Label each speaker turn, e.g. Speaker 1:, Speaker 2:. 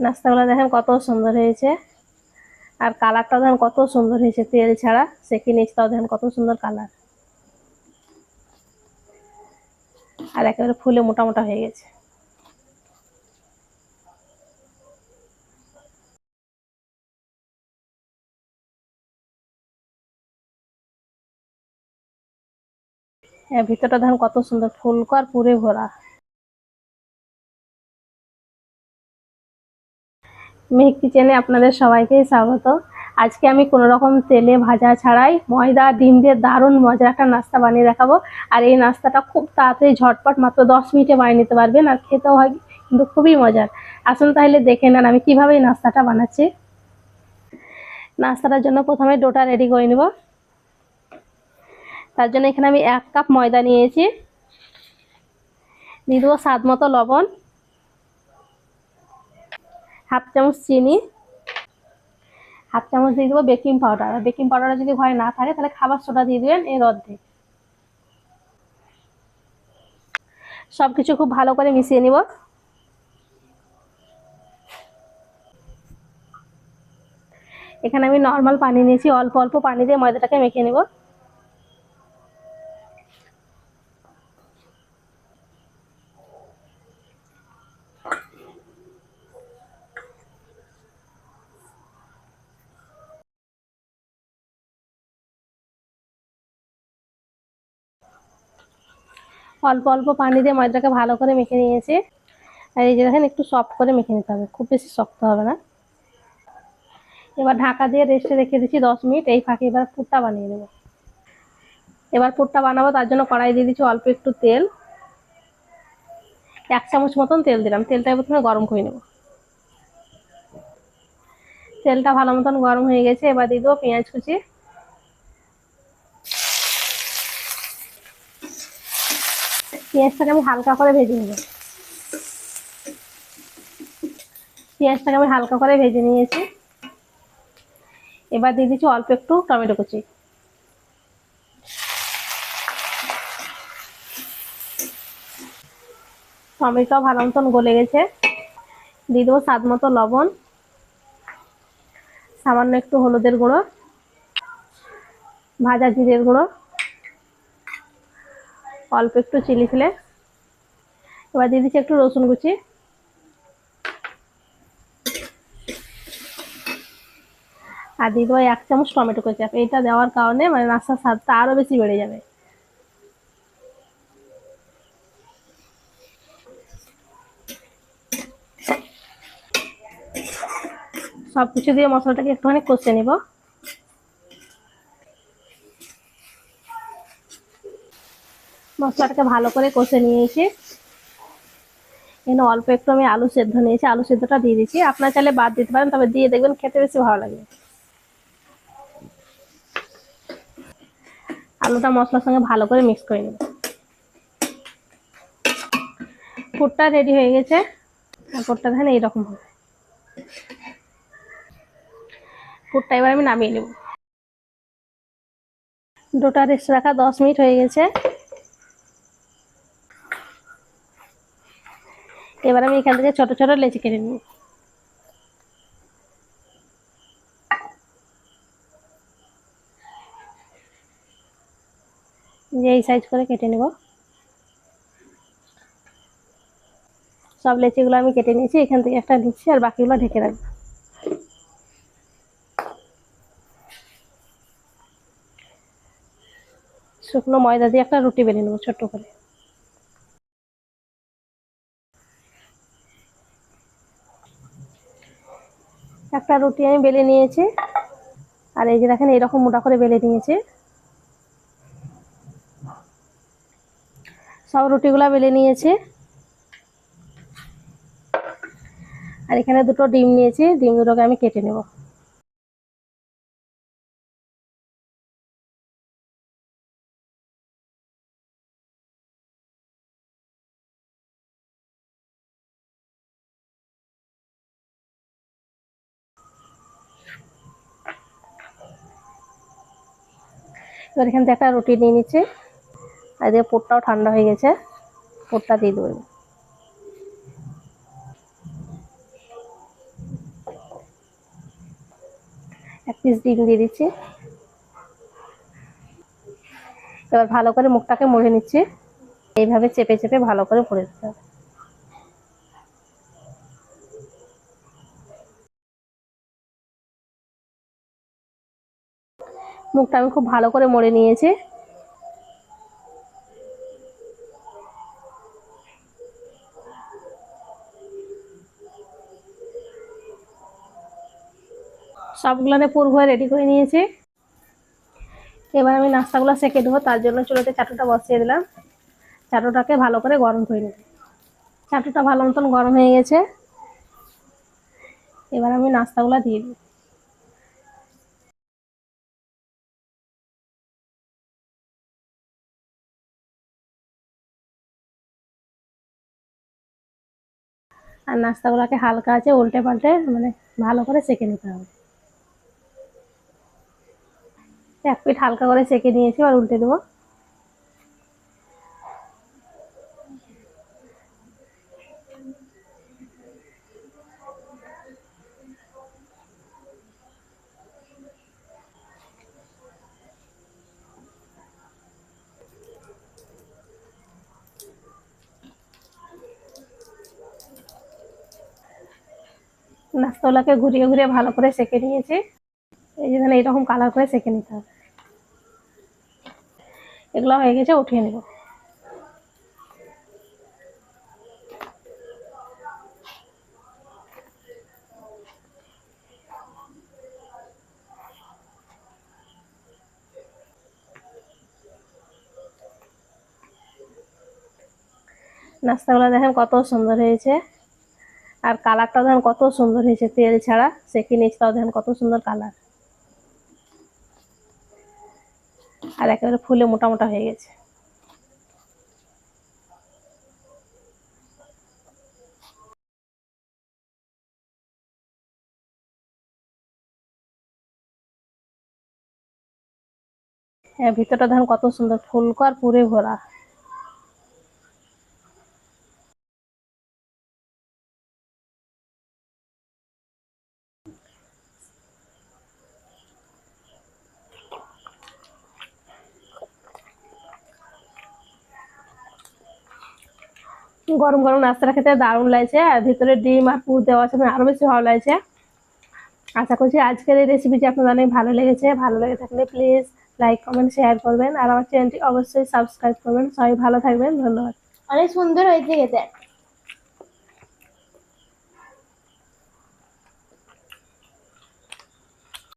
Speaker 1: নাস্তাগুলো দেখেন কত সুন্দর হয়েছে। আর কালারটা দেখেন কত সুন্দর হয়েছে, তেল ছাড়া। সেকে নিচটাও দেখেন কত সুন্দর কালার। আর একেবারে ফুলে মোটা মোটা হয়ে গেছে। ভিতরটা দেখেন কত সুন্দর ফুলকো আর পুরে ভরা। মেঘ কিচেনে আপনাদের সবাইকে স্বাগত। আজকে আমি কোনো রকম তেলে ভাজা ছাড়াই ময়দা, ডিম দিয়ে দারুণ মজার একটা নাস্তা বানিয়ে দেখাবো। আর এই নাস্তাটা খুব তাড়াতাড়ি ঝটপট মাত্র দশ মিনিটে বানিয়ে নিতে পারবেন আর খেতেও হয় কিন্তু খুবই মজার। আসুন তাহলে দেখে নেন আমি কীভাবে এই নাস্তাটা বানাচ্ছি। নাস্তাটার জন্য প্রথমে ডোটা রেডি করে নেব। তার জন্য এখানে আমি এক কাপ ময়দা নিয়েছি। দিয়ে দেবো স্বাদ মতো লবণ। হাফ চামচ চিনি, হাফ চামচ দিয়ে দেবো বেকিং পাউডার আর বেকিং পাউডার যদি ঘরে না থাকে, তাহলে খাবার সোডা দিয়ে দেবেন এর অর্ধেক। সব কিছু খুব ভালো করে মিশিয়ে নিব। এখানে আমি নর্মাল পানি নিয়েছি, অল্প অল্প পানি দিয়ে ময়দাটাকে মেখে নেব। অল্প অল্প পানি দিয়ে ময়দাটাকে ভালো করে মেখে নিয়েছি। আর এই যে দেখেন, একটু সফট করে মেখে নিতে হবে, খুব বেশি শক্ত হবে না। এবার ঢাকা দিয়ে রেস্টে রেখে দিচ্ছি দশ মিনিট, এই ফাঁকে এবার পুরটা বানিয়ে নেব। এবার পুরটা বানাবো, তার জন্য কড়াই দিয়ে দিচ্ছি অল্প একটু তেল। এক চামচ মতন তেল দিলাম তেলটা প্রথমে গরম করে নেব। তেলটা ভালো মতন গরম হয়ে গেছে, এবার দিয়ে দেবো পেঁয়াজ কুচি। পেঁয়াজটাকে আমি হালকা করে ভেজে নেব। পেঁয়াজটাকে আমি হালকা করে ভেজে নিয়েছি। এবার দিয়ে দিচ্ছি অল্প একটু টমেটো কুচি। টমেটো ভালো মতন গলে গেছে। দিয়ে দেবো স্বাদ মতো লবণ। সামান্য একটু হলুদের গুঁড়ো। ভাজা জিরের গুঁড়ো। অল্প একটু চিলি ফ্লেক্স এবার দিয়ে দিচ্ছি একটু রসুন কুচি আর দিয়ে দেবো এক চামচ টমেটো কুচি এটা দেওয়ার কারণে মানে নাস্তার স্বাদটা আরও বেশি বেড়ে যাবে। সব কিছু দিয়ে মশলাটাকে একটুখানি কষে নেব। মশলাটাকে ভালো করে কষে নিয়েছি এখানে অল্প একটু আমি আলু সেদ্ধ নিয়েছি। আলু সেদ্ধটা দিয়ে দিচ্ছি। আপনার চাইলে বাদ দিতে পারেন, তবে দিয়ে দেখবেন খেতে বেশি ভালো লাগে। আলুটা মশলার সঙ্গে ভালো করে মিক্স করে নেব। ফুটটা রেডি হয়ে গেছে। ফুটটা দেখেন এইরকম হবে। ফুটটা এবার আমি নামিয়ে নেব। ডোটা রেস্ট রাখা দশ মিনিট হয়ে গেছে। এবার আমি এখান থেকে ছোট ছোট লেচি কেটে নিব যে এই সাইজ করে কেটে নেব। সব লেচিগুলো আমি কেটে নিয়েছি, এখান থেকে একটা নিচ্ছি আর বাকিগুলো ঢেকে রাখব। শুকনো ময়দা দিয়ে একটা রুটি বেলে নেব ছোট্ট করে। একটা রুটি আমি বেলে নিয়েছি। আর এই যে দেখেন, এইরকম মোটা করে বেলে নিয়েছি। সব রুটিগুলা বেলে নিয়েছি। আর এখানে দুটো ডিম নিয়েছি, ডিম দুটোকে আমি কেটে নেব। এবার এখান থেকে একটা রুটি নিয়ে নিচ্ছি। আর দিয়ে পোটটাও ঠান্ডা হয়ে গেছে। পোটটা দিয়ে দেবো এক পিস ডিম দিয়ে দিচ্ছি। এবার ভালো করে মুখটাকে মুড়ে নিচ্ছি। এইভাবে চেপে চেপে ভালো করে ভরে দিতে হবে। মুখটা আমি খুব ভালো করে মুড়ে নিয়েছি। সবগুলোনে পুর ভরে রেডি করে নিয়েছি। এবার আমি নাস্তাগুলো সেঁকে দেবো, তার জন্য চুলোতে চাটুটা বসিয়ে দিলাম। চাটুটাকে ভালো করে গরম করে নেব। চাটুটা ভালো মতন গরম হয়ে গেছে। এবার আমি নাস্তাগুলো দিয়ে দিই আর নাস্তাগুলোকে হালকা আছে, উল্টে পাল্টে মানে ভালো করে সেঁকে নিতে হবে। এক পিঠ হালকা করে সেঁকে নিয়েছি আর উল্টে দেবো। নাস্তাগুলোকে ঘুরিয়ে ঘুরিয়ে ভালো করে সেঁকে নিয়েছি। এই যেখানে এইরকম কালার করে সেঁকে নিতে হবে। এগুলো হয়ে গেছে, উঠিয়ে নেব। নাস্তাগুলো দেখেন কত সুন্দর হয়েছে। আর কালারটাও দেখেন কত সুন্দর হয়েছে, তেল ছাড়া সেঁকে নিচটাও দেখেন কত সুন্দর কালার। আর একেবারে ফুলে মোটা মোটা হয়ে গেছে। হ্যাঁ ভিতরটা দেখেন কত সুন্দর, ফুলকো আর পুরে ভরা। গরম গরম নাস্তাটা খেতে দারুণ লাগছে, আর ভিতরে ডিম আর পুর দেওয়া আছে আরও বেশি ভালো লাগছে। আশা করছি আজকের এই রেসিপিটি আপনাদের অনেক ভালো লেগেছে। ভালো লেগে থাকলে প্লিজ লাইক কমেন্ট শেয়ার করবেন। আর আমার চ্যানেলটি অবশ্যই সাবস্ক্রাইব করবেন। সবাই ভালো থাকবেন। ধন্যবাদ।
Speaker 2: অনেক সুন্দর হয়েছে খেতে।